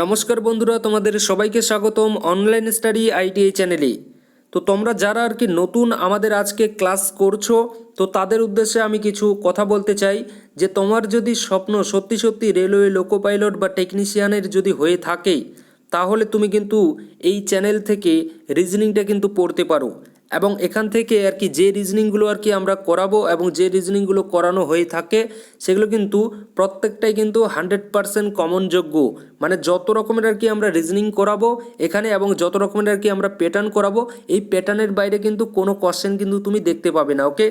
নমস্কার বন্ধুরা, তোমাদের সবাইকে স্বাগতম অনলাইন স্টাডি আইটিআই চ্যানেলে তো তোমরা যারা আর কি নতুন আমাদের আজকে ক্লাস করছ, তো তাদের উদ্দেশ্যে আমি কিছু কথা বলতে চাই যে তোমার যদি স্বপ্ন সত্যি সত্যি রেলওয়ে লোকো পাইলট বা টেকনিশিয়ানের যদি হয়ে থাকে, তাহলে তুমি কিন্তু এই চ্যানেল থেকে রিজনিংটা কিন্তু পড়তে পারো। এবং এখান থেকে আর কি যে রিজনিংগুলো আর কি আমরা করাবো এবং যে রিজনিংগুলো করানো হয়ে থাকে, সেগুলো কিন্তু প্রত্যেকটাই কিন্তু হান্ড্রেড পারসেন্ট কমনযোগ্য মানে যত রকমের আর কি আমরা রিজনিং করাবো এখানে এবং যত রকমের আর কি আমরা প্যাটার্ন করাবো, এই প্যাটার্নের বাইরে কিন্তু কোনো কোশ্চেন কিন্তু তুমি দেখতে পাবে না ওকে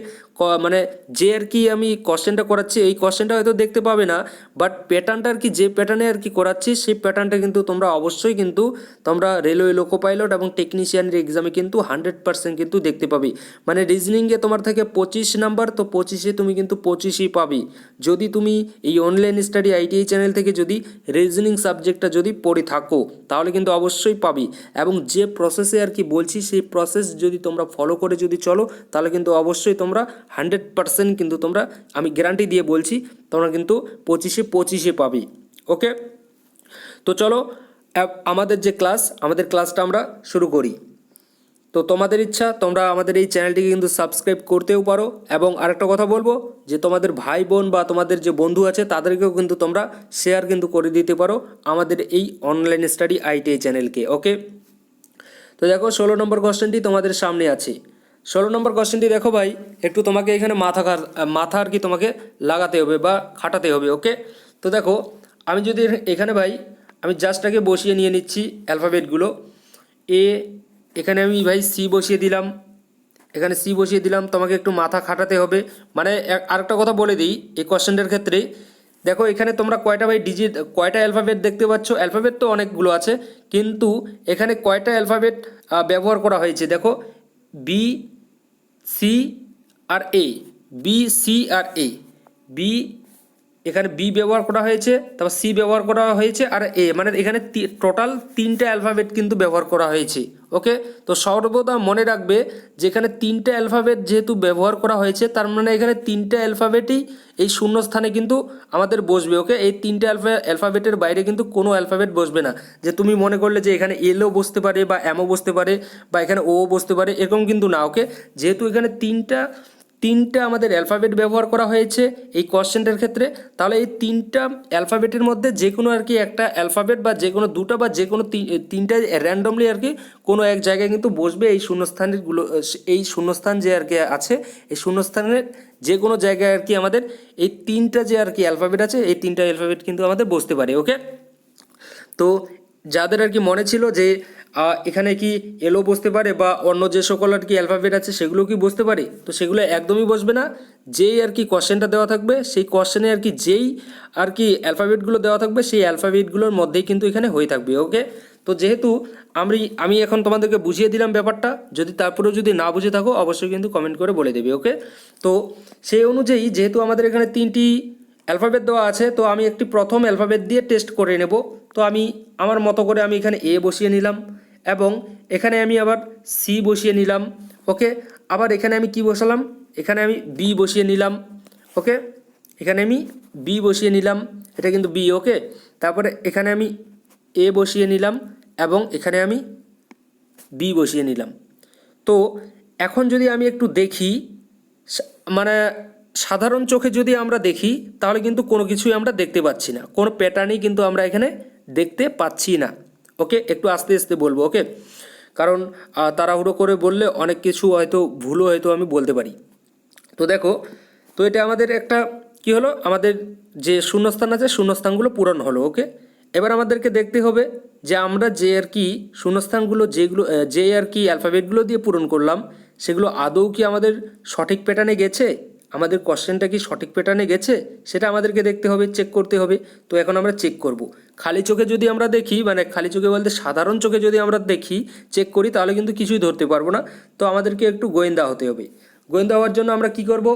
মানে যে আর কি আমি কোশ্চেনটা করাচ্ছি, এই কোশ্চেনটা হয়তো দেখতে পাবে না বাট প্যাটার্নটা আর কি যে প্যাটার্নে আর কি করাচ্ছি, সেই প্যাটার্নটা কিন্তু তোমরা অবশ্যই কিন্তু তোমরা রেলওয়ে লোকো পাইলট এবং টেকনিশিয়ানের এক্সামে কিন্তু হান্ড্রেড পার্সেন্ট কিন্তু দেখতে পাবি। মানে রিজনিংয়ে তোমার থেকে পঁচিশ নাম্বার তো পঁচিশে তুমি কিন্তু পঁচিশই পাবি। যদি তুমি এই অনলাইন স্টাডি আইটিআই চ্যানেল থেকে যদি রিজনিং সাবজেক্টটা যদি পড়ে থাকো, তাহলে কিন্তু অবশ্যই পাবি। এবং যে প্রসেসে আর কি বলছি, সেই প্রসেস যদি তোমরা ফলো করে যদি চলো, তাহলে কিন্তু অবশ্যই তোমরা হান্ড্রেড পার্সেন্ট কিন্তু তোমরা, আমি গ্যারান্টি দিয়ে বলছি, তোমরা কিন্তু পঁচিশে পঁচিশে পাবি। ওকে তো চলো আমাদের যে ক্লাস আমাদের ক্লাসটা আমরা শুরু করি। তো তোমাদের ইচ্ছা, তোমরা আমাদের এই চ্যানেলটিকে কিন্তু সাবস্ক্রাইব করতেও পারো। এবং আরেকটা কথা বলব, যে তোমাদের ভাই বোন বা তোমাদের যে বন্ধু আছে, তাদেরকেও কিন্তু তোমরা শেয়ার কিন্তু করে দিতে পারো আমাদের এই অনলাইন স্টাডি আইটিআই চ্যানেলকে ওকে তো দেখো, ষোলো নম্বর কোশ্চেনটি তোমাদের সামনে আছে। ষোলো নম্বর কোশ্চেনটি দেখো ভাই, একটু তোমাকে এখানে মাথা মাথা আর কি তোমাকে লাগাতে হবে বা খাটাতে হবে ওকে তো দেখো, আমি যদি এখানে ভাই, আমি জাস্টটাকে বসিয়ে নিয়ে নিচ্ছি অ্যালফাবেটগুলো এ এখানে আমি ভাই সি বসিয়ে দিলাম। এখানে সি বসিয়ে দিলাম, তোমাকে একটু মাথা খাটাতে হবে। মানে আরেকটা কথা বলে দিই, এই কোশ্চেনটার ক্ষেত্রে। দেখো, এখানে তোমরা কয়টা ভাই ডিজিট কয়টা অ্যালফাবেট দেখতে পাচ্ছ? অ্যালফাবেট তো অনেকগুলো আছে, কিন্তু এখানে কয়টা অ্যালফাবেট ব্যবহার করা হয়েছে? দেখো বি সি আর এ বি সি আর এ বি এখানে বি ব্যবহার করা হয়েছে, তারপর সি ব্যবহার করা হয়েছে আর এ মানে এখানে টোটাল তিনটে অ্যালফাবেট কিন্তু ব্যবহার করা হয়েছে ওকে তো সর্বদা মনে রাখবে যেখানে তিনটে অ্যালফাবেট যেহেতু ব্যবহার করা হয়েছে, তার মানে এখানে তিনটে অ্যালফাবেটই এই শূন্যস্থানে কিন্তু আমাদের বসবে ওকে এই তিনটে অ্যালফা অ্যালফাবেটের বাইরে কিন্তু কোনো অ্যালফাবেট বসবে না, যে তুমি মনে করলে যে এখানে এলও বসতে পারে বা এমও বসতে পারে বা এখানে ও বসতে পারে, এরকম কিন্তু না ওকে যেহেতু এখানে তিনটা তিনটা আমাদের অ্যালফাবেট ব্যবহার করা হয়েছে এই কোশ্চেনটার ক্ষেত্রে। তাহলে এই তিনটা অ্যালফাবেটের মধ্যে যে কোনো আর কি একটা অ্যালফাবেট বা যে কোনো দুটো বা যে কোনো তিন- তিনটা র্যান্ডমলি আর কি কোনো এক জায়গায় কিন্তু বসবে এই শূন্যস্থানগুলো, এই শূন্যস্থান যে আর কি আছে, এই শূন্যস্থানের যে কোনো জায়গায় আর কি আমাদের এই তিনটা যে আর কি অ্যালফাবেট আছে, এই তিনটা অ্যালফাবেট কিন্তু আমাদের বসতে পারে ওকে তো যাদের আর কি মনে ছিল যে এখানে কি এলো বসতে পারে বা অন্য যে সকল আর কি অ্যালফাবেট আছে সেগুলো কি বসতে পারে? তো সেগুলো একদমই বসবে না। যেই আর কি কোশ্চেনটা দেওয়া থাকবে, সেই কোশ্চেনে আর কি যেই আর কি অ্যালফাবেটগুলো দেওয়া থাকবে, সেই অ্যালফাবেটগুলোর মধ্যেই কিন্তু এখানে হয়ে থাকবে ওকে তো যেহেতু আমি আমি এখন তোমাদেরকে বুঝিয়ে দিলাম ব্যাপারটা, যদি তারপরেও যদি না বুঝে থাকো, অবশ্যই কিন্তু কমেন্ট করে বলে দেবে ওকে তো সেই অনুযায়ী যেহেতু আমাদের এখানে তিনটি অ্যালফাবেট দেওয়া আছে, তো আমি একটি প্রথম অ্যালফাবেট দিয়ে টেস্ট করে নেব। তো আমি, আমার মতো করে আমি এখানে এ বসিয়ে নিলাম এবং এখানে আমি আবার সি বসিয়ে নিলাম ওকে আবার এখানে আমি কি বসালাম? এখানে আমি বি বসিয়ে নিলাম ওকে এখানে আমি বি বসিয়ে নিলাম, এটা কিন্তু বি ওকে তারপরে এখানে আমি এ বসিয়ে নিলাম এবং এখানে আমি বি বসিয়ে নিলাম। তো এখন যদি আমি একটু দেখি মানে সাধারণ চোখে যদি আমরা দেখি, তাহলে কিন্তু কোনো কিছুই আমরা দেখতে পাচ্ছি না। কোনো প্যাটার্নই কিন্তু আমরা এখানে দেখতে পাচ্ছি না। ওকে একটু আস্তে আস্তে বলব ওকে কারণ তাড়াহুড়ো করে বললে অনেক কিছু হয়তো ভুলও হয়তো আমি বলতে পারি। তো দেখো, তো এটা আমাদের একটা কি হলো? আমাদের যে শূন্যস্থান আছে, শূন্যস্থানগুলো পূরণ হলো ওকে এবার আমাদেরকে দেখতে হবে যে আমরা যে আর কি শূন্যস্থানগুলো, যেগুলো যে আর কি অ্যালফাবেটগুলো দিয়ে পূরণ করলাম, সেগুলো আদৌ কি আমাদের সঠিক প্যাটার্নে গেছে? আমাদের কোশ্চেনটা কি সঠিক প্যাটার্নে গেছে? সেটা আমাদেরকে দেখতে হবে চেক করতে হবে। তো এখন আমরা চেক করব। খালি চোখে যদি আমরা দেখি মানে খালি চোখে বলতে সাধারণ চোখে যদি আমরা দেখি চেক করি, তাহলে কিন্তু কিছুই ধরতে পারব না। তো আমাদেরকে একটু গোয়েন্দা হতে হবে। গোয়েন্দা হওয়ার জন্য আমরা কি করব?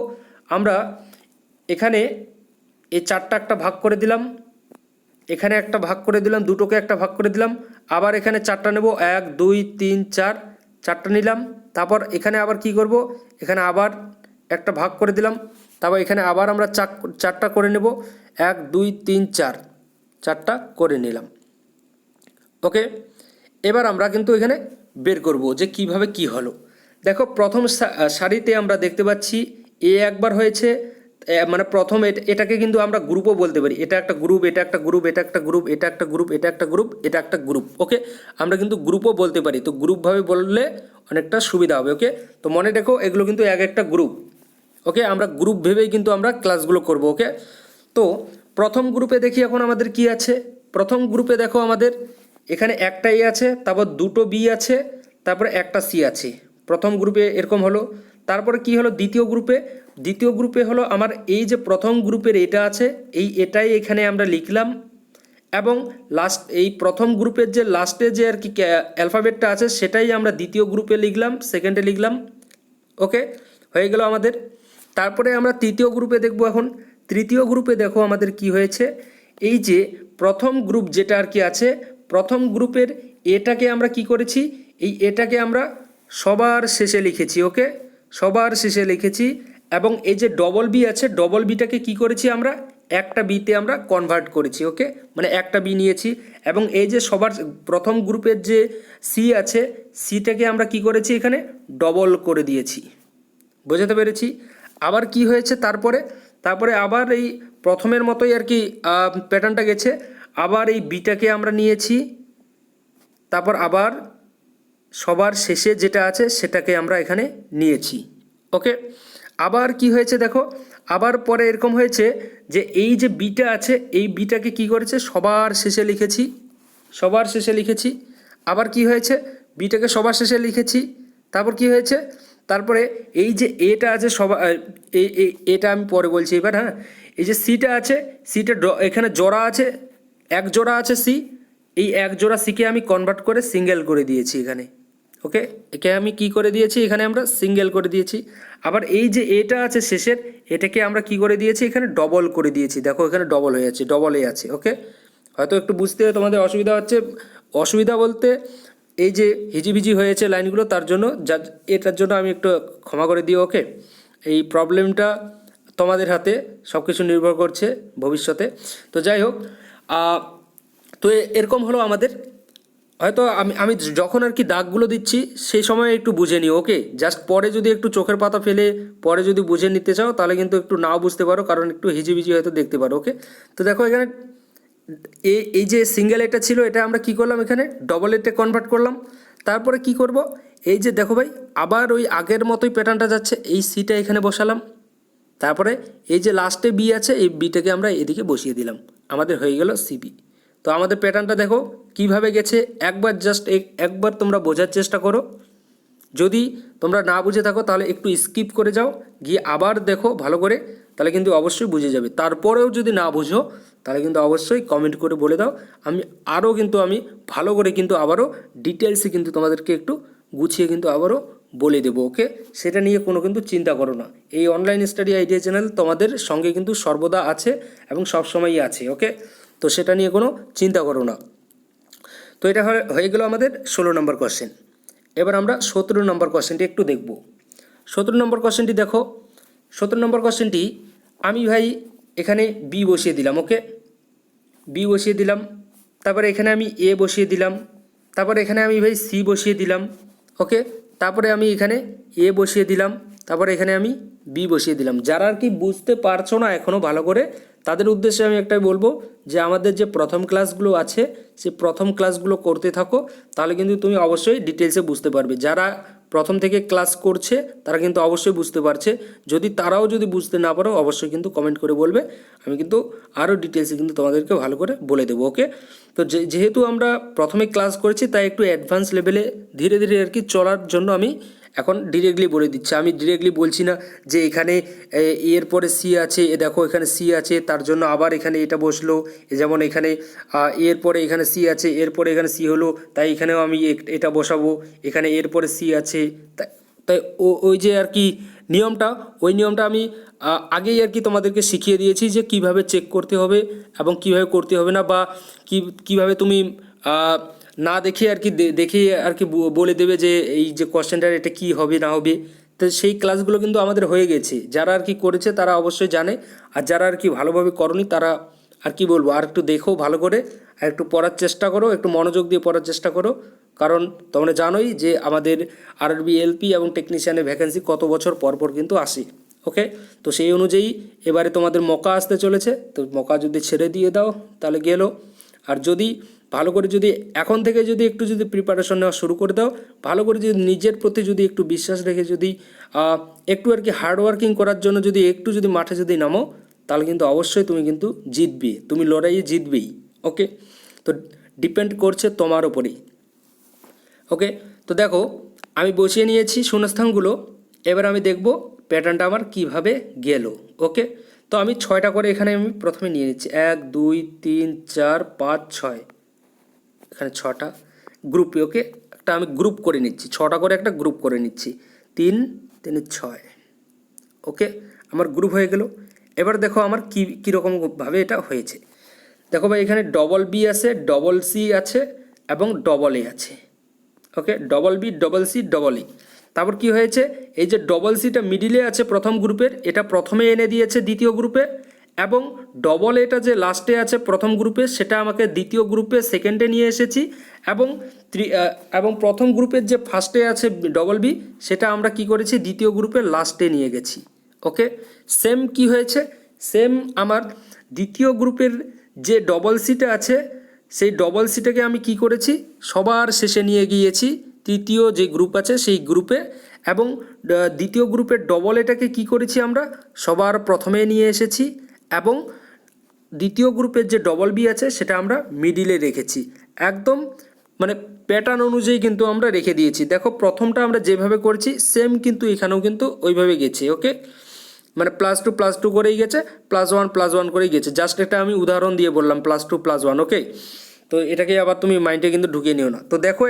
আমরা এখানে এই চারটা একটা ভাগ করে দিলাম। এখানে একটা ভাগ করে দিলাম, দুটোকে একটা ভাগ করে দিলাম। আবার এখানে চারটা নেব, এক, দুই, তিন, চার, চারটা নিলাম। তারপর এখানে আবার কি করব? এখানে আবার একটা ভাগ করে দিলাম, তারপর এখানে আবার আমরা চার, চারটা করে নেব। এক, দুই, তিন, চার, চারটা করে নিলাম। ওকে? এবার আমরা কিন্তু এখানে বের করব যে কীভাবে কি হলো। দেখো, প্রথম সারিতে আমরা দেখতে পাচ্ছি এ একবার হয়েছে মানে প্রথম এট- এটাকে কিন্তু আমরা গ্রুপও বলতে পারি। এটা একটা গ্রুপ, এটা একটা গ্রুপ, এটা একটা গ্রুপ, এটা একটা গ্রুপ, এটা একটা গ্রুপ, এটা একটা গ্রুপ, ওকে? আমরা কিন্তু গ্রুপও বলতে পারি। তো গ্রুপভাবে বললে অনেকটা সুবিধা হবে, ওকে? তো মনে রেখো, এগুলো কিন্তু এক একটা গ্রুপ। ওকে আমরা গ্রুপ ভেবেই কিন্তু আমরা ক্লাসগুলো করব ওকে তো প্রথম গ্রুপে দেখি এখন আমাদের কি আছে? প্রথম গ্রুপে দেখো আমাদের এখানে একটা এ আছে, তারপর দুটো বি আছে, তারপরে একটা সি আছে। প্রথম গ্রুপে এরকম হলো। তারপরে কি হলো দ্বিতীয় গ্রুপে দ্বিতীয় গ্রুপে হলো আমার এই যে প্রথম গ্রুপের এটা আছে, এই এটাই এখানে আমরা লিখলাম। এবং লাস্ট এই প্রথম গ্রুপের যে লাস্টে যে আর কি অ্যালফাবেটটা আছে, সেটাই আমরা দ্বিতীয় গ্রুপে লিখলাম সেকেন্ডে লিখলাম। ওকে হয়ে গেল আমাদের। তারপরে আমরা তৃতীয় গ্রুপে দেখব এখন। তৃতীয় গ্রুপে দেখো আমাদের কি হয়েছে। এই যে প্রথম গ্রুপ যেটা আর কি আছে, প্রথম গ্রুপের এটাকে আমরা কি করেছি, এই এটাকে আমরা সবার শেষে লিখেছি, ওকে? সবার শেষে লিখেছি এবং এই যে ডবল বি আছে ডবল বিটাকে কি করেছি আমরা, একটা বিতে আমরা কনভার্ট করেছি, ওকে? মানে একটা বি নিয়েছি এবং এই যে সবার প্রথম গ্রুপের যে সি আছে সিটাকে আমরা কি করেছি এখানে ডবল করে দিয়েছি। বোঝাতে পেরেছি? আবার কি হয়েছে তারপরে? তারপরে আবার এই প্রথমের মতোই আর কি প্যাটার্নটা গেছে। আবার এই বিটাকে আমরা নিয়েছি। তারপর আবার সবার শেষে যেটা আছে সেটাকে আমরা এখানে নিয়েছি। ওকে? আবার কি হয়েছে দেখো? আবার পরে এরকম হয়েছে যে এই যে বিটা আছে, এই বিটাকে কি করেছে? সবার শেষে লিখেছি। সবার শেষে লিখেছি। আবার কি হয়েছে? বিটাকে সবার শেষে লিখেছি। তারপর কি হয়েছে? তারপরে এই যে এটা আছে সবার এই এটা আমি পরে বলছি এবার হ্যাঁ? এই যে সিটা আছে, সিটা এখানে জোড়া আছে, এক জোড়া আছে সি, এই এক জোড়া সিকে আমি কনভার্ট করে সিঙ্গেল করে দিয়েছি এখানে ওকে একে আমি কি করে দিয়েছি? এখানে আমরা সিঙ্গেল করে দিয়েছি। আবার এই যে এটা আছে শেষের, এটাকে আমরা কি করে দিয়েছি? এখানে ডবল করে দিয়েছি। দেখো, এখানে ডবল হয়ে যাচ্ছে ডবলে আছে ওকে হয়তো একটু বুঝতে তোমাদের অসুবিধা হচ্ছে। অসুবিধা বলতে এই যে হিজিবিজি হয়েছে লাইনগুলো, তার জন্য যা, এটার জন্য আমি একটু ক্ষমা করে দিই ওকে? এই প্রবলেমটা তোমাদের হাতে সব কিছু নির্ভর করছে ভবিষ্যতে। তো যাই হোক তো এরকম হলো আমাদের। হয়তো আমি আমি যখন আর কি দাগগুলো দিচ্ছি, সেই সময় একটু বুঝে নিও, ওকে? জাস্ট পরে যদি একটু চোখের পাতা ফেলে, পরে যদি বুঝে নিতে চাও, তাহলে কিন্তু একটু নাও বুঝতে পারো, কারণ একটু হিজিবিজি হয়তো দেখতে পারো, ওকে? তো দেখো এখানে এই যে সিঙ্গেল এটা ছিল, এটা আমরা কি করলাম এখানে? ডবল এটে কনভার্ট করলাম। তারপরে কি করব? এই যে দেখো ভাই, আবার ওই আগের মতোই প্যাটার্নটা যাচ্ছে, এই সিটা এখানে বসালাম। তারপরে এই যে লাস্টে বি আছে, এই বিটাকে আমরা এদিকে বসিয়ে দিলাম। আমাদের হয়ে গেল সিবি তো আমাদের প্যাটার্নটা দেখো, কীভাবে গেছে? একবার জাস্ট একবার তোমরা বোঝার চেষ্টা করো। যদি তোমরা না বুঝে থাকো, তাহলে একটু স্কিপ করে যাও, গিয়ে আবার দেখো ভালো করে, তাহলে কিন্তু অবশ্যই বুঝে যাবে। তারপরেও যদি না বুঝো, তাহলে কিন্তু অবশ্যই কমেন্ট করে বলে দাও। আমি আরও কিন্তু আমি ভালো করে কিন্তু আবারও ডিটেলসে কিন্তু তোমাদেরকে একটু গুছিয়ে কিন্তু আবারও বলে দেবো ওকে সেটা নিয়ে কোনো কিন্তু চিন্তা করো না। এই অনলাইন স্টাডি আইডিয়া চ্যানেল তোমাদের সঙ্গে কিন্তু সর্বদা আছে এবং সবসময়ই আছে ওকে তো সেটা নিয়ে কোনো চিন্তা করো না। তো এটা হয়ে- গেল আমাদের ষোলো নম্বর কোশ্চেন এবার আমরা সতেরো নম্বর কোশ্চেনটি একটু দেখব। সতেরো নম্বর কোশ্চেনটি দেখো। সতেরো নম্বর কোশ্চেনটি আমি ভাই এখানে বি বসিয়ে দিলাম ওকে বি বসিয়ে দিলাম, তারপরে এখানে আমি এ বসিয়ে দিলাম, তারপরে এখানে আমি ভাই সি বসিয়ে দিলাম ওকে তারপরে আমি এখানে এ বসিয়ে দিলাম, তারপরে এখানে আমি বি বসিয়ে দিলাম। যারা আর কি বুঝতে পারছ না এখনও ভালো করে, তাদের উদ্দেশ্যে আমি একটাই বলব যে আমাদের যে প্রথম ক্লাসগুলো আছে, সে প্রথম ক্লাসগুলো করতে থাকো, তাহলে কিন্তু তুমি অবশ্যই ডিটেলসে বুঝতে পারবে। যারা প্রথম থেকে ক্লাস করছে, তারা কিন্তু অবশ্যই বুঝতে পারছে। যদি তারাও যদি বুঝতে না পারো, অবশ্যই কিন্তু কমেন্ট করে বলবে। আমি কিন্তু আরও ডিটেলসে কিন্তু তোমাদেরকে ভালো করে বলে দেবো ওকে তো যেহেতু আমরা প্রথমে ক্লাস করেছি, তাই একটু অ্যাডভান্স লেভেলে ধীরে ধীরে আর কি চলার জন্য আমি এখন ডিরেক্টলি বলে দিচ্ছে। আমি ডিরেক্টলি বলছি না যে এখানে এর পরে সি আছে, এ দেখো এখানে সি আছে, তার জন্য আবার এখানে এটা বসল। যেমন এখানে এর পরে এখানে সি আছে এর পরে এখানে সি হলো, তাই এখানেও আমি এটা বসাবো। এখানে এর পরে সি আছে, তাই ওই যে আর কি নিয়মটা, ওই নিয়মটা আমি আগেই আর কি তোমাদেরকে শিখিয়ে দিয়েছি যে কীভাবে চেক করতে হবে এবং কীভাবে করতে হবে না বা কি, কীভাবে তুমি না দেখে আর কি দেখে আর কি বলে দেবে যে এই যে কোশ্চেনটার এটা কি হবে, না হবে। তো সেই ক্লাসগুলো কিন্তু আমাদের হয়ে গেছে। যারা আর কি করেছে তারা অবশ্যই জানে। আর যারা আর কি ভালোভাবে করনি তারা আর কি বলব, আর একটু দেখো ভালো করে। আর একটু পড়ার চেষ্টা করো, একটু মনোযোগ দিয়ে পড়ার চেষ্টা করো। কারণ তোমরা জানোই যে আমাদের আরবি এলপি এবং টেকনিশিয়ানের ভ্যাকেন্সি কত বছর পর পর কিন্তু আসে। ওকে তো সেই অনুযায়ী এবারে তোমাদের মকা আসতে চলেছে। তো মকা যদি ছেড়ে দিয়ে দাও, তাহলে গেলো। আর যদি ভালো করে যদি এখন থেকে যদি একটু যদি প্রিপারেশন নেওয়া শুরু করে দাও, ভালো করে যদি নিজের প্রতি যদি একটু বিশ্বাস রেখে যদি একটু আর কি হার্ডওয়ার্কিং করার জন্য যদি একটু যদি মাঠে যদি নামো, তাহলে কিন্তু অবশ্যই তুমি কিন্তু জিতবে, তুমি লড়াইয়ে জিতবেই ওকে তো ডিপেন্ড করছে তোমার ওপরেই ওকে তো দেখো, আমি বসিয়ে নিয়েছি শূন্যস্থানগুলো, এবার আমি দেখব প্যাটার্নটা আমার কীভাবে গেল ওকে তো আমি ছয়টা করে এখানে আমি প্রথমে নিয়ে নিচ্ছি, এক, দুই, তিন, চার, পাঁচ, ছয় এখানে ছটা গ্রুপে ওকে একটা আমি গ্রুপ করে নিচ্ছি। ছটা করে একটা গ্রুপ করে নিচ্ছি। তিন তিন ছয় ওকে আমার গ্রুপ হয়ে গেল। এবার দেখো আমার কী কীরকমভাবে এটা হয়েছে। দেখো ভাই, এখানে ডবল বি আছে ডবল সি আছে এবং ডবল এ আছে okay double B double C double E তারপর কি হয়েছে? এই যে ডবল সিটা মিডিলে আছে প্রথম গ্রুপের এটা প্রথমে এনে দিয়েছে দ্বিতীয় গ্রুপে এবং ডবল এটা যে লাস্টে আছে প্রথম গ্রুপে সেটা আমাকে দ্বিতীয় গ্রুপে সেকেন্ডে নিয়ে এসেছি। এবং এবং প্রথম গ্রুপের যে ফার্স্টে আছে ডবল বি সেটা আমরা কি করেছি? দ্বিতীয় গ্রুপে লাস্টে নিয়ে গেছি। ওকে সেম কি হয়েছে? সেম আমার দ্বিতীয় গ্রুপের যে ডবল সিটা আছে, সেই ডবল সিটাকে আমি কি করেছি? সবার শেষে নিয়ে গিয়েছি। তৃতীয় যে গ্রুপ আছে, সেই গ্রুপে এবং দ্বিতীয় গ্রুপের ডবল এটাকে কি করেছি আমরা? সবার প্রথমে নিয়ে এসেছি। এবং দ্বিতীয় গ্রুপের যে ডবল বি আছে, সেটা আমরা মিডিলে রেখেছি। একদম মানে প্যাটার্ন অনুযায়ী কিন্তু আমরা রেখে দিয়েছি। দেখো, প্রথমটা আমরা যেভাবে করেছি সেম কিন্তু এখানেও কিন্তু ওইভাবে গেছে ওকে মানে প্লাস টু প্লাস টু করেই গেছে প্লাস ওয়ান প্লাস ওয়ান করেই গেছে। জাস্ট একটা আমি উদাহরণ দিয়ে বললাম plus two plus one okay তো এটাকে আবার তুমি মাইন্ডে কিন্তু ঢুকিয়ে নিও না। তো দেখো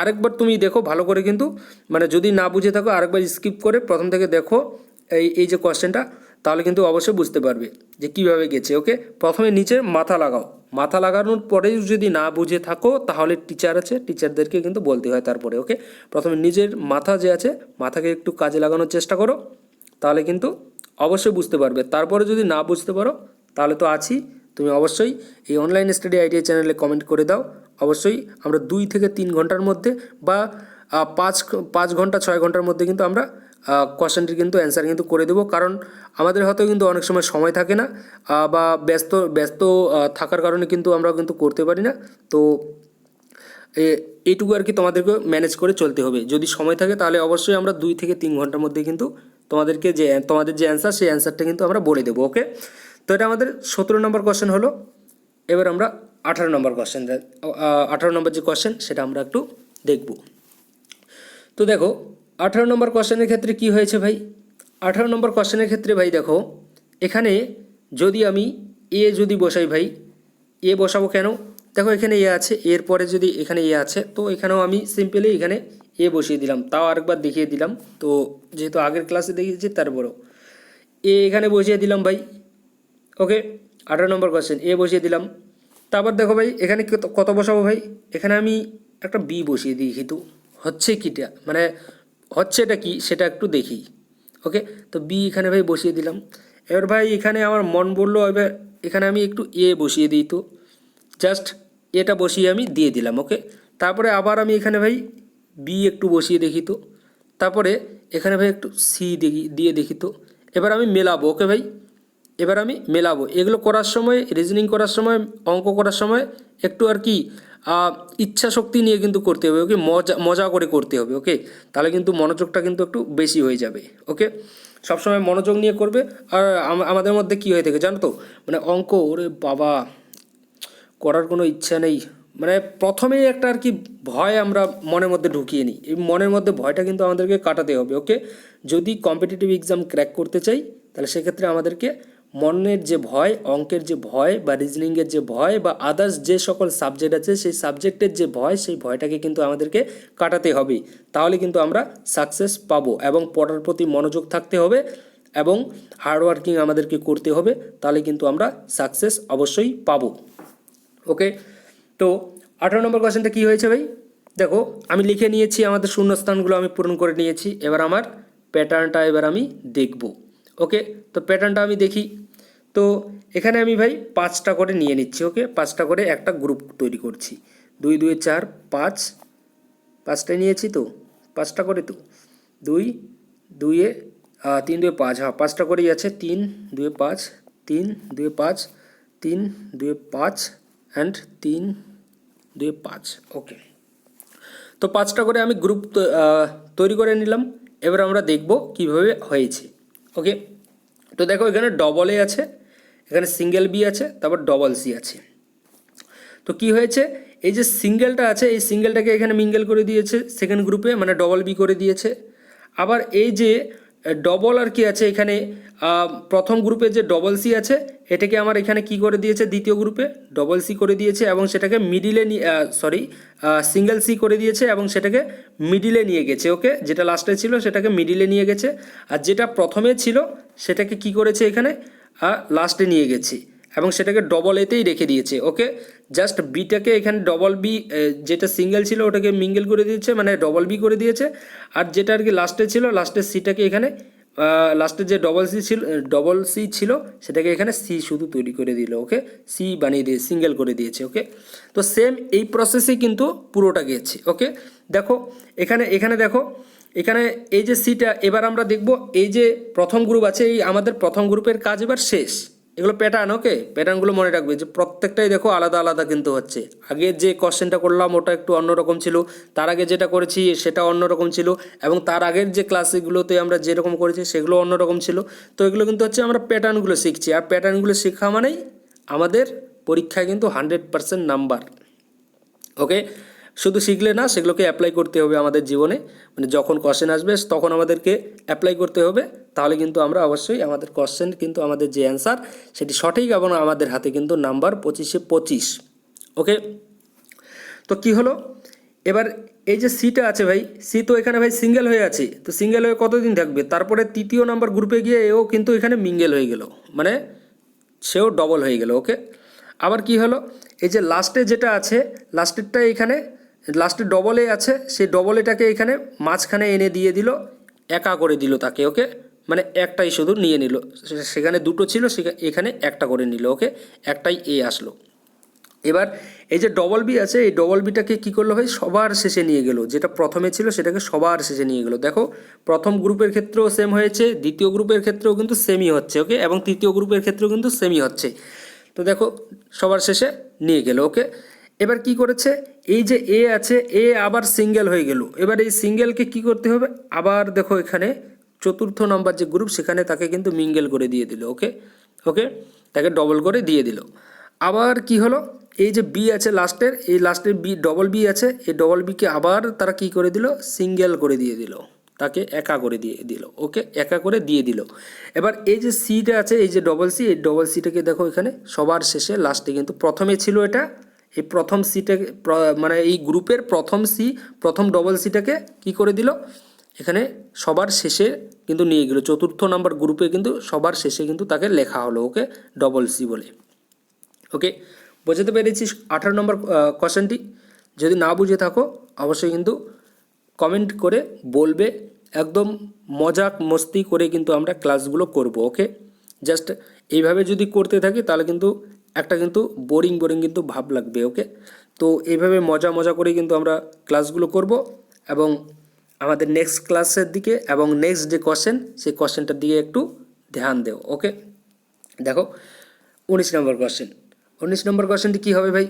আরেকবার তুমি দেখো, ভালো করে কিন্তু মানে যদি না বুঝে থাকো, আরেকবার স্কিপ করে প্রথম থেকে দেখো, এই এই যে কোয়েশ্চেনটা তাহলে কিন্তু অবশ্যই বুঝতে পারবে যে কীভাবে গেছে ওকে প্রথমে নিচে মাথা লাগাও। মাথা লাগানোর পরেই যদি না বুঝে থাকো, তাহলে টিচার আছে টিচারদেরকে কিন্তু বলতে হয় তারপরে ওকে প্রথমে নিজের মাথা যে আছে, মাথাকে একটু কাজে লাগানোর চেষ্টা করো, তাহলে কিন্তু অবশ্যই বুঝতে পারবে। তারপরে যদি না বুঝতে পারো, তাহলে তো আছি। তুমি অবশ্যই এই অনলাইন স্টাডি আইডিয়া চ্যানেলে কমেন্ট করে দাও। অবশ্যই আমরা দুই থেকে তিন ঘণ্টার মধ্যে বা পাঁচ পাঁচ ঘণ্টা, ছয় ঘণ্টার মধ্যে কিন্তু আমরা কোশ্চেনটির কিন্তু অ্যান্সার কিন্তু করে দেবো। কারণ আমাদের হয়তো কিন্তু অনেক সময় সময় থাকে না বা ব্যস্ত ব্যস্ত থাকার কারণে কিন্তু আমরা কিন্তু করতে পারি না। তো এইটুকু আর কি তোমাদেরকে ম্যানেজ করে চলতে হবে। যদি সময় থাকে তাহলে অবশ্যই আমরা দুই থেকে তিন ঘণ্টার মধ্যে কিন্তু তোমাদেরকে যে, তোমাদের যে অ্যান্সার সেই অ্যান্সারটা কিন্তু আমরা বলে দেবো ওকে তো এটা আমাদের সতেরো নম্বর কোশ্চেন হলো। এবার আমরা আঠারো নম্বর কোশ্চেন আঠারো নম্বর যে কোশ্চেন সেটা আমরা একটু দেখব। তো দেখো আঠারো নম্বর কোশ্চেনের ক্ষেত্রে কি হয়েছে ভাই? আঠারো নম্বর কোশ্চেনের ক্ষেত্রে ভাই দেখো, এখানে যদি আমি এ যদি বসাই ভাই এ বসাবো কেন? দেখো এখানে এ আছে, এর পরে যদি এখানে এ আছে, তো এখানেও আমি সিম্পলি এখানে এ বসিয়ে দিলাম। তাও আরেকবার দেখিয়ে দিলাম। তো যেহেতু আগের ক্লাসে দেখিয়েছি তারপরেও এ এখানে বসিয়ে দিলাম ভাই। ওকে আঠারো নম্বর কোশ্চেন এ বসিয়ে দিলাম। তারপর দেখো ভাই, এখানে কত বসাবো ভাই? এখানে আমি একটা বি বসিয়ে দিই, কিন্তু হচ্ছে কিটা? মানে হচ্ছে এটা কি সেটা একটু দেখি। ওকে তো বি এখানে ভাই বসিয়ে দিলাম। এবার ভাই এখানে আমার মন বলল, এবার এখানে আমি একটু এ বসিয়ে দিই তো। জাস্ট এটা বসিয়ে আমি দিয়ে দিলাম ওকে তারপরে আবার আমি এখানে ভাই বি একটু বসিয়ে দেখি তো। তারপরে এখানে ভাই একটু সি দেখি, দিয়ে দেখি তো। এবার আমি মেলাবো ওকে ভাই? এবার আমি মেলাবো। এগুলো করার সময় রিজনিং করার সময়, অঙ্ক করার সময় একটু আর কি ইচ্ছা শক্তি নিয়ে কিন্তু করতে হবে ওকে মজা মজা করে করতে হবে ওকে তাহলে কিন্তু মনোযোগটা কিন্তু একটু বেশি হয়ে যাবে ওকে সবসময় মনোযোগ নিয়ে করবে, আর আমাদের মধ্যে কী হয়ে থাকে জানো তো? মানে অঙ্ক, ওরে বাবা, করার কোনো ইচ্ছা নেই। মানে প্রথমেই একটা আর কি ভয় আমরা মনের মধ্যে ঢুকিয়ে নিই। এই মনের মধ্যে ভয়টা কিন্তু আমাদেরকে কাটাতে হবে ওকে যদি কম্পিটিটিভ এক্সাম ক্র্যাক করতে চাই, তাহলে সেক্ষেত্রে আমাদেরকে মনের যে ভয়, অঙ্কের যে ভয় বা রিজনিংয়ের যে ভয় বা আদার্স যে সকল সাবজেক্ট আছে, সেই সাবজেক্টের যে ভয়, সেই ভয়টাকে কিন্তু আমাদেরকে কাটাতে হবে। তাহলে কিন্তু আমরা সাকসেস পাবো এবং পড়ার প্রতি মনোযোগ থাকতে হবে এবং হার্ডওয়ার্কিং আমাদেরকে করতে হবে, তাহলে কিন্তু আমরা সাকসেস অবশ্যই পাবো। ওকে তো আঠারো নম্বর কোয়েশ্চেনটা কী হয়েছে ভাই? দেখো, আমি লিখে নিয়েছি, আমাদের শূন্যস্থানগুলো আমি পূরণ করে নিয়েছি, এবার আমার প্যাটার্নটা এবার আমি দেখব। ওকে তো প্যাটার্নটা আমি দেখি। তো এখানে আমি ভাই পাঁচটা করে নিয়ে নিচ্ছি ওকে পাঁচটা করে একটা গ্রুপ তৈরি করছি। দুই দুই চার পাঁচ। পাঁচটা নিয়েছি তো? পাঁচটা করে তো? দুই আহ, তিন দুয়ে পাঁচ হ্যাঁ পাঁচটা করেই আছে। তিন দুয়ে পাঁচ তিন দুয়ে পাঁচ তিন দুয়ে পাঁচ অ্যান্ড তিন দুয়ে পাঁচ ওকে তো পাঁচটা করে আমি গ্রুপ তৈরি করে নিলাম। এবার আমরা দেখব কীভাবে হয়েছে। ওকে তো দেখো এখানে ডবল এ আছে, এখানে সিঙ্গেল বি আছে, তারপর ডবল সি আছে। তো কি হয়েছে? এই যে সিঙ্গেলটা আছে, এই সিঙ্গেলটাকে এখানে মিঙ্গেল করে দিয়েছে সেকেন্ড গ্রুপে মানে ডবল বি করে দিয়েছে। আবার এই যে ডবল আর কি আছে? এখানে প্রথম গ্রুপে যে ডবল সি আছে, এটাকে আমার এখানে কি করে দিয়েছে? দ্বিতীয় গ্রুপে ডবল সি করে দিয়েছে এবং সেটাকে মিডিলে নিয়ে সরি সিঙ্গেল সি করে দিয়েছে এবং সেটাকে মিডিলে নিয়ে গেছে ওকে যেটা লাস্টে ছিল, সেটাকে মিডিলে নিয়ে গেছে। আর যেটা প্রথমে ছিল, সেটাকে কি করেছে এখানে? লাস্টে নিয়ে গেছে। এবং সেটাকে ডবল এতেই রেখে দিয়েছে ওকে জাস্ট বিটাকে এখানে ডবল বি যেটা সিঙ্গেল ছিল ওটাকে মিঙ্গেল করে দিয়েছে মানে ডবল বি করে দিয়েছে। আর যেটা আর কি লাস্টে ছিল লাস্টের সিটাকে এখানে লাস্টের যে ডবল সি ছিল ডবল সি ছিল, সেটাকে এখানে সি শুধু তৈরি করে দিল ওকে সি বানিয়ে দিয়ে সিঙ্গেল করে দিয়েছে ওকে তো সেম এই প্রসেসে কিন্তু পুরোটা গেছে ওকে দেখো, এখানে এখানে দেখো, এখানে এই যে সিটা এবার আমরা দেখব এই যে প্রথম গ্রুপ আছে, এই আমাদের প্রথম গ্রুপের কাজ এবার শেষ। এগুলো প্যাটার্ন ওকে প্যাটার্নগুলো মনে রাখবে যে প্রত্যেকটাই দেখো আলাদা আলাদা কিন্তু হচ্ছে। আগে যে কোশ্চেনটা করলাম ওটা একটু অন্যরকম ছিল, তার আগে যেটা করেছি সেটা অন্যরকম ছিল, এবং তার আগের যে ক্লাসগুলোতে আমরা যেরকম করেছি সেগুলো অন্যরকম ছিল। তো এগুলো কিন্তু হচ্ছে আমরা প্যাটার্নগুলো শিখছি, আর প্যাটার্নগুলো শেখা মানেই আমাদের পরীক্ষায় কিন্তু হান্ড্রেড পার্সেন্ট নাম্বার ওকে শুধু শিখলে না, সেগুলোকে অ্যাপ্লাই করতে হবে আমাদের জীবনে। মানে যখন কোশ্চেন আসবে, তখন আমাদেরকে অ্যাপ্লাই করতে হবে। তাহলে কিন্তু আমরা অবশ্যই আমাদের কোশ্চেন কিন্তু আমাদের যে অ্যান্সার সেটি সঠিক এবং আমাদের হাতে কিন্তু নাম্বার পঁচিশে পঁচিশ। ওকে তো কি হলো? এবার এই যে সিটা আছে ভাই সি তো এখানে ভাই সিঙ্গেল হয়ে আছে। তো সিঙ্গেল হয়ে কতদিন থাকবে? তারপরে তৃতীয় নাম্বার গ্রুপে গিয়ে এও কিন্তু এখানে মিঙ্গেল হয়ে গেল। মানে সেও ডবল হয়ে গেল ওকে আবার কি হলো? এই যে লাস্টে যেটা আছে লাস্টেরটা এখানে লাস্টে ডবল এ আছে, সেই ডবল এটাকে এখানে মাঝখানে এনে দিয়ে দিল, একা করে দিল তাকে ওকে মানে একটাই শুধু নিয়ে নিল। সেখানে দুটো ছিল এখানে একটা করে নিল ওকে একটাই এ আসলো। এবার এই যে ডবল বি আছে, এই ডবল বিটাকে কী করল ভাই? সবার শেষে নিয়ে গেল। যেটা প্রথমে ছিল, সেটাকে সবার শেষে নিয়ে গেল। দেখো, প্রথম গ্রুপের ক্ষেত্রেও সেম হয়েছে, দ্বিতীয় গ্রুপের ক্ষেত্রেও কিন্তু সেমই হচ্ছে ওকে এবং তৃতীয় গ্রুপের ক্ষেত্রেও কিন্তু সেমই হচ্ছে। তো দেখো, সবার শেষে নিয়ে গেল ওকে এবার কি করেছে? এই যে এ আছে, এ আবার সিঙ্গেল হয়ে গেল। এবার এই সিঙ্গেলকে কি করতে হবে? আবার দেখো এখানে চতুর্থ নম্বর যে গ্রুপ সেখানে তাকে কিন্তু মিঙ্গেল করে দিয়ে দিল ওকে ওকে তাকে ডবল করে দিয়ে দিল। আবার কি হলো? এই যে বি আছে লাস্টের এই লাস্টের বি ডবল বি আছে, এই ডবল বিকে আবার তারা কি করে দিল? সিঙ্গেল করে দিয়ে দিল। তাকে একা করে দিয়ে দিল ওকে একা করে দিয়ে দিল। এবার এই যে সিটা আছে, এই যে ডবল সি এই ডবল সিটাকে দেখো এখানে সবার শেষে লাস্টে কিন্তু প্রথমে ছিল এটা। এই প্রথম প্র- মানে এই গ্রুপের প্রথম সি, প্রথম ডবল সিটাকে কি করে দিল? এখানে সবার শেষে কিন্তু নিয়ে গেল। চতুর্থ নাম্বার গ্রুপে কিন্তু সবার শেষে কিন্তু তাকে লেখা হলো, ওকে? ডবল সি বলে। ওকে? বোঝাতে পেরেছি আঠারো নম্বর কোশ্চেনটি যদি না বুঝে থাকো, অবশ্যই কিন্তু কমেন্ট করে বলবে। একদম মজাক মস্তি করে কিন্তু আমরা ক্লাসগুলো করব, ওকে? জাস্ট এইভাবে যদি করতে থাকি, তাহলে কিন্তু একটা কিন্তু বোরিং বোরিং কিন্তু ভাব লাগবে ওকে তো এইভাবে মজা মজা করে কিন্তু আমরা ক্লাসগুলো করব এবং আমাদের নেক্সট ক্লাসের দিকে এবং নেক্সট যে কোশ্চেন সেই কোশ্চেনটার দিকে একটু ধ্যান দেও ওকে দেখো, উনিশ নম্বর কোশ্চেন উনিশ নম্বর কোশ্চেনটি কী হবে ভাই?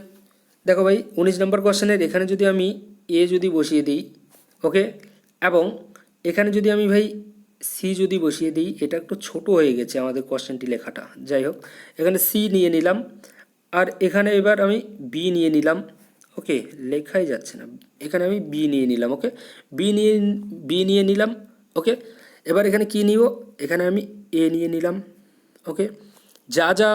দেখো ভাই, উনিশ নম্বর কোশ্চেনের এখানে যদি আমি এ যদি বসিয়ে দিই ওকে এবং এখানে যদি আমি ভাই সি যদি বসিয়ে দিই, এটা একটু ছোট হয়ে গেছে আমাদের কোশ্চেনটি লেখাটা। যাই হোক, এখানে সি নিয়ে নিলাম, আর এখানে এবার আমি বি নিয়ে নিলাম। ওকে লেখাই যাচ্ছে না। এখানে আমি বি নিয়ে নিলাম ওকে বি নিয়ে বি নিয়ে নিলাম ওকে এবার এখানে কি নিব? এখানে আমি এ নিয়ে নিলাম ওকে যা যা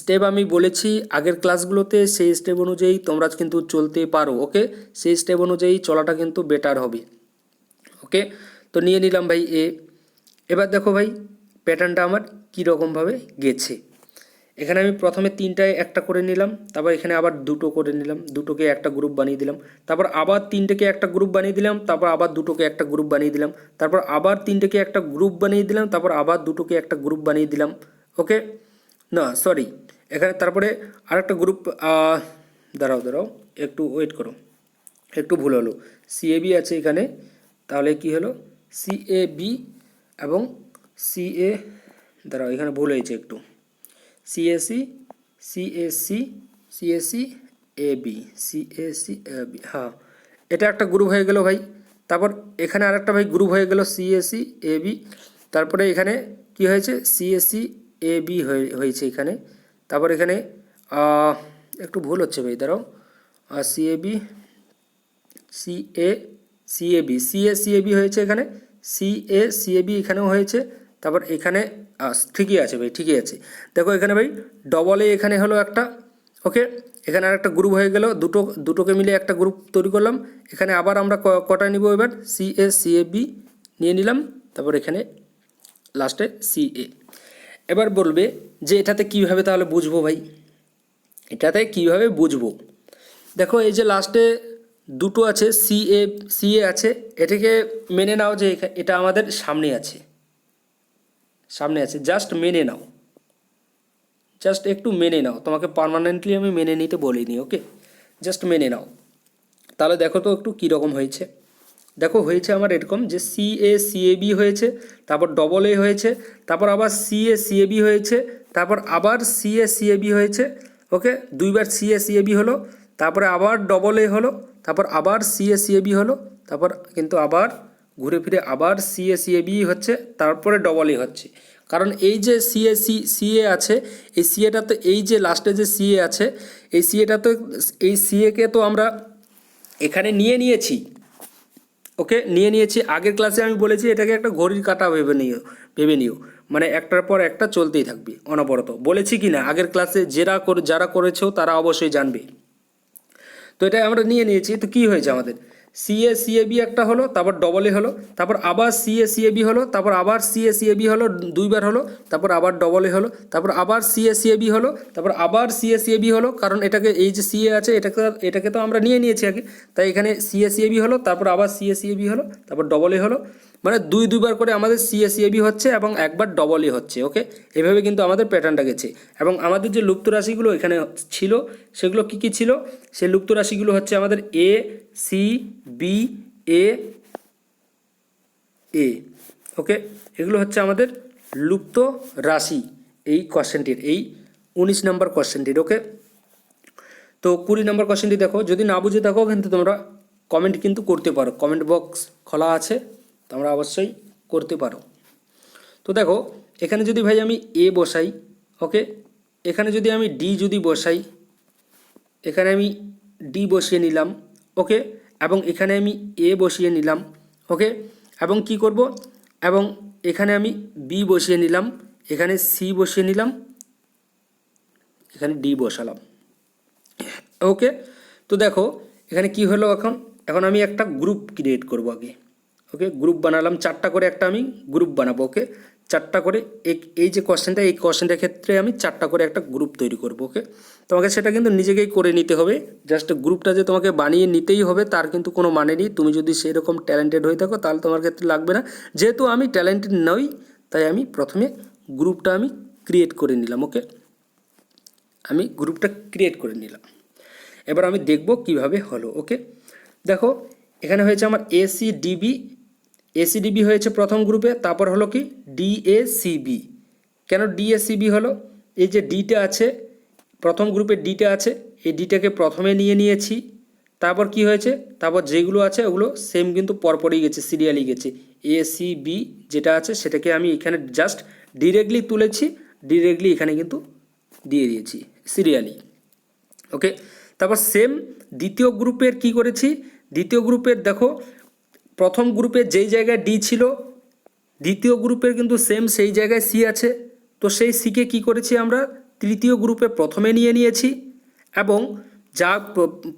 স্টেপ আমি বলেছি, আগের ক্লাসগুলোতে সেই স্টেপ অনুযায়ী তোমরা কিন্তু চলতে পারো ওকে সেই স্টেপ অনুযায়ী চলাটা কিন্তু বেটার হবে ওকে তো নিয়ে নিলাম ভাই এ এবার দেখো ভাই প্যাটার্নটা আমার কী রকমভাবে গেছে। এখানে আমি প্রথমে তিনটায় একটা করে নিলাম, তারপর এখানে আবার দুটো করে নিলাম, দুটোকে একটা গ্রুপ বানিয়ে দিলাম, তারপর আবার তিনটেকে একটা গ্রুপ বানিয়ে দিলাম, তারপর আবার দুটোকে একটা গ্রুপ বানিয়ে দিলাম, তারপর আবার তিনটেকে একটা গ্রুপ বানিয়ে দিলাম, তারপর আবার দুটোকে একটা গ্রুপ বানিয়ে দিলাম ওকে না সরি এখানে তারপরে আরেকটা গ্রুপ দাঁড়াও দাঁড়াও, একটু ওয়েট করো, একটু ভুল হলো। সিএবি আছে এখানে, তাহলে কি হলো? সিএবি এবং সিএ দাঁড়াও, এখানে ভুল হয়েছে একটু। CAC CSC CSC A B CAC B হ্যাঁ। এটা একটা গ্রুপ হয়ে গেল ভাই। তারপর এখানে আরেকটা ভাই গ্রুপ হয়ে গেল সিএসসি এ বি তারপরে এখানে কি হয়েছে? সিএসসি এ বি হয়েছে এখানে। তারপর এখানে একটু ভুল হচ্ছে ভাই, দাঁড়াও। CAB C A CAB CA CAB হয়েছে এখানে। সি, এ সিএবি এখানেও হয়েছে। তারপর এখানে ঠিকই আছে ভাই, ঠিকই আছে। দেখো এখানে ভাই ডবল এ এখানে হলো একটা ওকে এখানে আর একটা গ্রুপ হয়ে গেল, দুটো, দুটোকে মিলে একটা গ্রুপ তৈরি করলাম। এখানে আবার আমরা কটা নিব এবার? সি, এ সিএবি নিয়ে নিলাম। তারপর এখানে লাস্টে সি, এ। এবার বলবে যে এটাতে কীভাবে তাহলে বুঝব ভাই? এটাতে কীভাবে বুঝব? দেখো এই যে লাস্টে দুটো আছে সি এ সি এ আছে। এটাকে মেনে নাও যে এটা আমাদের সামনে আছে। সামনে আছে। জাস্ট মেনে নাও। জাস্ট একটু মেনে নাও। তোমাকে পার্মানেন্টলি আমি মেনে নিতে বলিনি ওকে জাস্ট মেনে নাও। তাহলে দেখো তো একটু কীরকম হয়েছে। দেখো হয়েছে আমার এরকম যে C A C A B হয়েছে, তারপর ডবল এ হয়েছে, তারপর আবার C A C A B হয়েছে, তারপর আবার C A C A B হয়েছে ওকে দুইবার C A C A B হলো। তারপরে আবার ডবল এ হলো তারপর আবার C A C A B হলো তারপর কিন্তু আবার ঘুরে ফিরে আবার C A C A B হচ্ছে তারপরে ডবল এ হচ্ছে কারণ এই যে সিএ সি সিএ আছে এই সিএটা তো এই যে লাস্টে যে সিএ আছে এই সিএটা তো এই সিএকে তো আমরা এখানে নিয়ে নিয়েছি ওকে নিয়ে নিয়েছি আগের ক্লাসে আমি বলেছি এটাকে একটা ঘড়ির কাঁটা ভেবে নিও ভেবে নিও মানে একটার পর একটা চলতেই থাকবে অনবরত বলেছি কি না আগের ক্লাসে যারা যারা করেছ তারা অবশ্যই জানবে তো এটা আমরা নিয়ে নিয়েছি। তো কী হয়েছে আমাদের? সিএ সিএবি একটা হলো, তারপর ডবল এ হলো, তারপর আবার সিএ সিএবি হলো, তারপর আবার সিএ সিএবি হলো, দুইবার হলো, তারপর আবার ডবল এ হলো, তারপর আবার সিএ সিএবি হলো, তারপর আবার সিএ সিএবি হলো, কারণ এটাকে এই যে সিএ আছে, এটাকে এটাকে তো আমরা নিয়ে নিয়েছি আগে। তাই এখানে সিএ সিএবি হলো, তারপর আবার সিএ সিএবি হলো, তারপর ডবল এ হলো মানে দুই দুইবার করে আমাদের সিএ সিএবি হচ্ছে এবং একবার ডবল এ হচ্ছে ওকে এভাবে কিন্তু আমাদের প্যাটার্নটা গেছে। এবং আমাদের যে লুপ্ত রাশিগুলো এখানে ছিল, সেগুলো কি কি ছিল? সেই লুপ্ত রাশিগুলো হচ্ছে আমাদের এ সি বি এ এ ওকে এগুলো হচ্ছে আমাদের লুপ্ত রাশি এই কোশ্চেনটির এই উনিশ নম্বর কোশ্চেনটির ওকে তো কুড়ি নম্বর কোশ্চেনটি দেখো, যদি না বুঝে থাকো, কিন্তু তোমরা কমেন্ট কিন্তু করতে পারো। কমেন্ট বক্স খোলা আছে। তোমরা অবশ্যই করতে পারো। তো দেখো, এখানে যদি ভাই আমি এ বসাই ওকে এখানে যদি আমি ডি যদি বসাই, এখানে আমি ডি বসিয়ে নিলাম ওকে এবং এখানে আমি এ বসিয়ে নিলাম ওকে এবং কি করব? এবং এখানে আমি বি বসিয়ে নিলাম, এখানে সি বসিয়ে নিলাম, এখানে ডি বসালাম ওকে তো দেখো, এখানে কি হলো এখন? এখন আমি একটা গ্রুপ ক্রিয়েট করব আগে। ওকে গ্রুপ বানালাম, চারটা করে একটা আমি গ্রুপ বানাবো, ওকে? চারটা করে এই যে কোশ্চেনটা এই কোশ্চেনটার ক্ষেত্রে আমি চারটা করে একটা গ্রুপ তৈরি করব, ওকে? তোমাকে সেটা কিন্তু নিজেকেই করে নিতে হবে। জাস্ট গ্রুপটা যে তোমাকে বানিয়ে নিতেই হবে, তার কিন্তু কোনো মানে নেই। তুমি যদি সেরকম ট্যালেন্টেড হয়ে থাকো, তাহলে তোমার ক্ষেত্রে লাগবে না। যেহেতু আমি ট্যালেন্টেড নই, তাই আমি প্রথমে গ্রুপটা আমি ক্রিয়েট করে নিলাম, ওকে? আমি গ্রুপটা ক্রিয়েট করে নিলাম। এবার আমি দেখব কীভাবে হলো, ওকে? দেখো, এখানে হয়েছে আমার এসি ডিবি এসি ডিবি হয়েছে প্রথম গ্রুপে তারপর হলো কি? ডিএসিবি কেন ডিএসিবি হলো? এই যে ডিটা আছে, প্রথম গ্রুপে ডিটা আছে, এই ডিটাকে প্রথমে নিয়ে নিয়েছি। তারপর কি হয়েছে? তারপর যেগুলো আছে, ওগুলো সেম কিন্তু পরপরই গেছে সিরিয়ালি গেছে। এ সি বি যেটা আছে, সেটাকে আমি এখানে জাস্ট ডিরেক্টলি তুলেছি ডিরেক্টলি এখানে কিন্তু দিয়ে দিয়েছি সিরিয়ালি ওকে তারপর সেম দ্বিতীয় গ্রুপের কি করেছি? দ্বিতীয় গ্রুপের দেখো প্রথম গ্রুপে যেই জায়গায় ডি ছিল, দ্বিতীয় গ্রুপের কিন্তু সেম সেই জায়গায় সি আছে। তো সেই সিকে কি করেছি আমরা? তৃতীয় গ্রুপে প্রথমে নিয়ে নিয়েছি এবং যা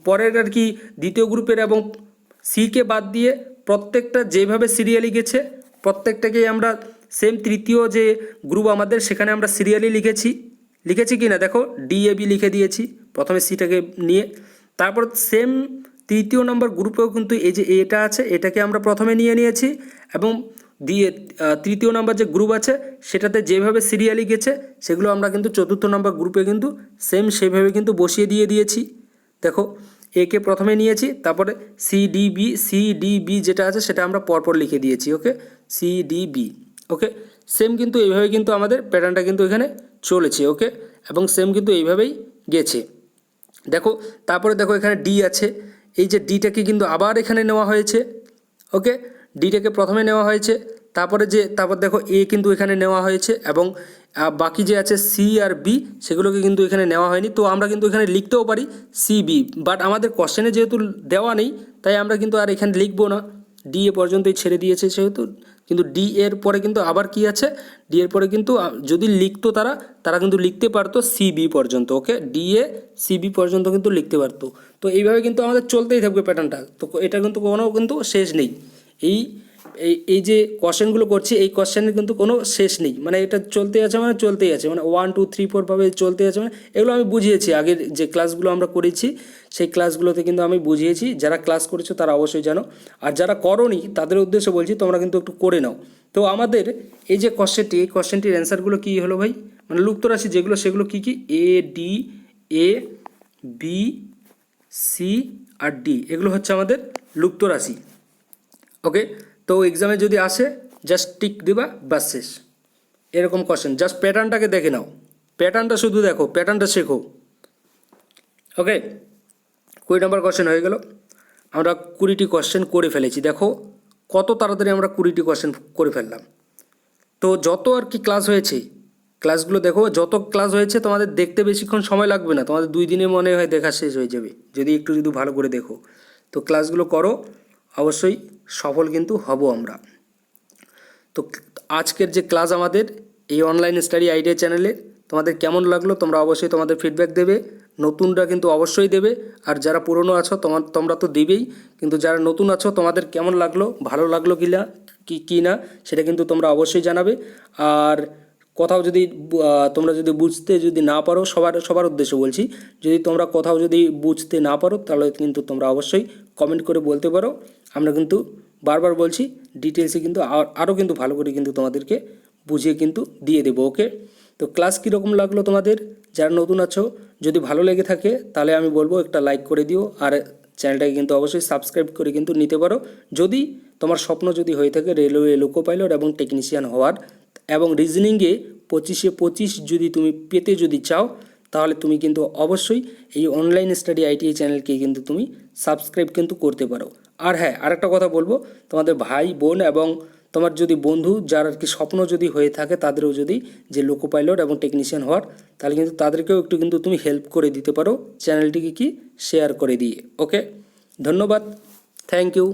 পরের আর কি দ্বিতীয় গ্রুপের এবং সিকে বাদ দিয়ে প্রত্যেকটা যেভাবে সিরিয়ালি গেছে, প্রত্যেকটাকেই আমরা সেম তৃতীয় যে গ্রুপ আমাদের, সেখানে আমরা সিরিয়ালি লিখেছি। লিখেছি কি না দেখো ডিএবি লিখে দিয়েছি, প্রথমে সিটাকে নিয়ে। তারপর সেম তৃতীয় নম্বর গ্রুপেও কিন্তু এই যে এটা আছে, এটাকে আমরা প্রথমে নিয়ে নিয়েছি এবং দিয়ে তৃতীয় নাম্বার যে গ্রুপ আছে, সেটাতে যেভাবে সিরিয়ালি গেছে, সেগুলো আমরা কিন্তু চতুর্থ নাম্বার গ্রুপে কিন্তু সেম সেভাবে কিন্তু বসিয়ে দিয়ে দিয়েছি। দেখো একে প্রথমে নিয়েছি, তারপরে C D B C D B যেটা আছে, সেটা আমরা পরপর লিখে দিয়েছি, okay? C D B okay? Same কিন্তু এইভাবে কিন্তু আমাদের প্যাটার্নটা কিন্তু এখানে চলেছে, ওকে? এবং সেম কিন্তু এইভাবেই গেছে। দেখো, তারপরে দেখো এখানে ডি আছে এই যে ডিটাকে কিন্তু আবার এখানে নেওয়া হয়েছে ওকে ডিটাকে প্রথমে নেওয়া হয়েছে, তারপরে যে, তারপর দেখো এ কিন্তু এখানে নেওয়া হয়েছে এবং বাকি যে আছে সি আর বি সেগুলোকে কিন্তু এখানে নেওয়া হয়নি। তো আমরা কিন্তু এখানে লিখতেও পারি সি বি বাট আমাদের কোশ্চেনে যেহেতু দেওয়া নেই, তাই আমরা কিন্তু আর এখানে লিখব না। ডি এ পর্যন্তই ছেড়ে দিয়েছে সেহেতু, কিন্তু ডি এর পরে কিন্তু আবার কি আছে? ডি এর পরে কিন্তু যদি লিখতো তারা তারা কিন্তু লিখতে পারতো সি বি পর্যন্ত okay D A C B পর্যন্ত কিন্তু লিখতে পারতো। তো এইভাবে কিন্তু আমাদের চলতেই থাকবে প্যাটার্নটা তো এটা কিন্তু কোনো কিন্তু শেষ নেই। এই এই এই যে কোশ্চেনগুলো করছি, এই কোশ্চেনের কিন্তু কোনো শেষ নেই। মানে এটা চলতে আছে মানে চলতেই আছে। মানে ওয়ান টু থ্রি ফোরভাবে চলতে আছে মানে এগুলো আমি বুঝিয়েছি। আগের যে ক্লাসগুলো আমরা করেছি, সেই ক্লাসগুলোতে কিন্তু আমি বুঝিয়েছি। যারা ক্লাস করেছ তারা অবশ্যই জানো। আর যারা করনি, তাদের উদ্দেশ্যে বলছি, তোমরা কিন্তু একটু করে নাও। তো আমাদের এই যে কোশ্চেনটি এই কোশ্চেনটির অ্যান্সারগুলো কী হলো ভাই? মানে লুপ্ত রাশি যেগুলো, সেগুলো কী কী? A D A B C R D এগুলো হচ্ছে আমাদের লুপ্ত রাশি। ওকে তো এক্সামে যদি আসে জাস্ট টিক দিবা বাস শেষ। এরকম কোশ্চেন জাস্ট প্যাটার্নটাকে দেখে নাও। প্যাটার্নটা শুধু দেখো প্যাটার্নটা শেখো। ওকে কুড়ি নম্বর কোশ্চেন হয়ে গেল। আমরা কুড়িটি কোশ্চেন করে ফেলেছি। দেখো, কত তাড়াতাড়ি আমরা কুড়িটি কোশ্চেন করে ফেললাম। তো যত আর কি ক্লাস হয়েছে ক্লাসগুলো দেখো, যত ক্লাস হয়েছে, তোমাদের দেখতে বেশিক্ষণ সময় লাগবে না। তোমাদের দুই দিনে মনে হয় দেখা শেষ হয়ে যাবে। যদি একটু যদি ভালো করে দেখো। তো ক্লাসগুলো করো। অবশ্যই সফল কিন্তু হব আমরা। তো আজকের যে ক্লাস আমাদের, এই অনলাইন স্টাডি আইডিয়া চ্যানেলে তোমাদের কেমন লাগল তোমরা অবশ্যই তোমাদের ফিডব্যাক দেবে। নতুনরা কিন্তু অবশ্যই দেবে। আর যারা পুরনো আছো তোমার তোমরা তো দিবেই। কিন্তু যারা নতুন আছো, তোমাদের কেমন লাগল? ভালো লাগল কি না, কি কি না, সেটা কিন্তু তোমরা অবশ্যই জানাবে। আর কোথাও যদি তোমরা যদি বুঝতে যদি না পারো, সবার সবার উদ্দেশ্যে বলছি, যদি তোমরা কোথাও যদি বুঝতে না পারো, তাহলে কিন্তু তোমরা অবশ্যই কমেন্ট করে বলতে পারো। আমরা কিন্তু বারবার বলছি ডিটেলসে কিন্তু আর- আরও কিন্তু ভালো করে কিন্তু তোমাদেরকে বুঝিয়ে কিন্তু দিয়ে দেবো ওকে তো ক্লাস কীরকম লাগল তোমাদের? যারা নতুন আছো, যদি ভালো লেগে থাকে, তাহলে আমি বলব একটা লাইক করে দিও, আর চ্যানেলটাকে কিন্তু অবশ্যই সাবস্ক্রাইব করে কিন্তু নিতে পারো। যদি তোমার স্বপ্ন যদি হয়ে থাকে রেলওয়ে লোকো পাইলট এবং টেকনিশিয়ান হওয়ার এবং রিজনিংয়ে পঁচিশে পঁচিশ যদি তুমি পেতে যদি চাও, তাহলে তুমি কিন্তু অবশ্যই এই অনলাইন স্টাডি আইটিআই চ্যানেলকে কিন্তু তুমি সাবস্ক্রাইব কিন্তু করতে পারো। আর হ্যাঁ আরেকটা কথা বলব, তোমাদের ভাই, বোন এবং তোমার যদি বন্ধু, যার আর কি স্বপ্ন যদি হয়ে থাকে, তাদেরও যদি যে লোকো পাইলট এবং টেকনিশিয়ান হওয়ার, তাহলে কিন্তু তাদেরকেও একটু কিন্তু তুমি হেল্প করে দিতে পারো চ্যানেলটিকে কি শেয়ার করে দিয়ে। ওকে ধন্যবাদ। Thank you